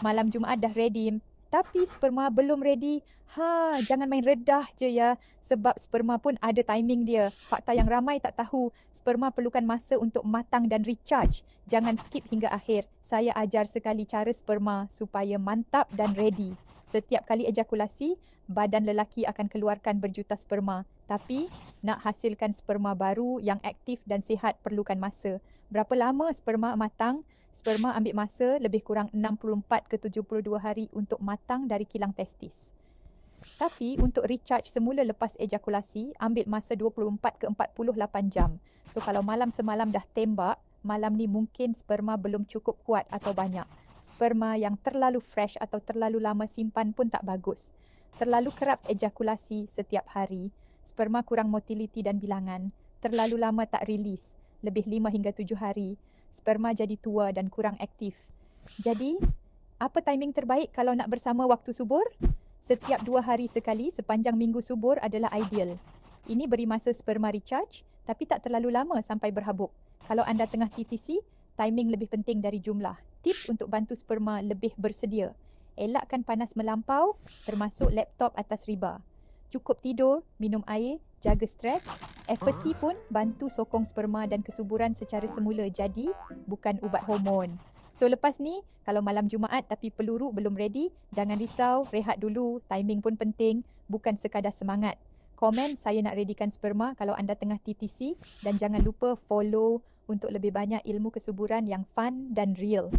malam Jumaat dah ready tapi sperma belum ready, ha jangan main redah je ya sebab sperma pun ada timing dia. Fakta yang ramai tak tahu, sperma perlukan masa untuk matang dan recharge. Jangan skip hingga akhir. Saya ajar sekali cara sperma supaya mantap dan ready. Setiap kali ejakulasi, badan lelaki akan keluarkan berjuta sperma. Tapi nak hasilkan sperma baru yang aktif dan sihat perlukan masa. Berapa lama sperma matang? Sperma ambil masa lebih kurang 64 ke 72 hari untuk matang dari kilang testis. Tapi untuk recharge semula lepas ejakulasi, ambil masa 24 ke 48 jam. So kalau malam semalam dah tembak, malam ni mungkin sperma belum cukup kuat atau banyak. Sperma yang terlalu fresh atau terlalu lama simpan pun tak bagus. Terlalu kerap ejakulasi setiap hari, sperma kurang motility dan bilangan. Terlalu lama tak rilis, lebih 5 hingga 7 hari, sperma jadi tua dan kurang aktif. Jadi, apa timing terbaik kalau nak bersama waktu subur? Setiap dua hari sekali sepanjang minggu subur adalah ideal. Ini beri masa sperma recharge tapi tak terlalu lama sampai berhabuk. Kalau anda tengah TTC, timing lebih penting dari jumlah. Tips untuk bantu sperma lebih bersedia. Elakkan panas melampau termasuk laptop atas riba. Cukup tidur, minum air, jaga stres. FT pun bantu sokong sperma dan kesuburan secara semula jadi bukan ubat hormon. So lepas ni, kalau malam Jumaat tapi peluru belum ready, jangan risau, rehat dulu. Timing pun penting, bukan sekadar semangat. Komen saya nak readykan sperma kalau anda tengah TTC dan jangan lupa follow untuk lebih banyak ilmu kesuburan yang fun dan real.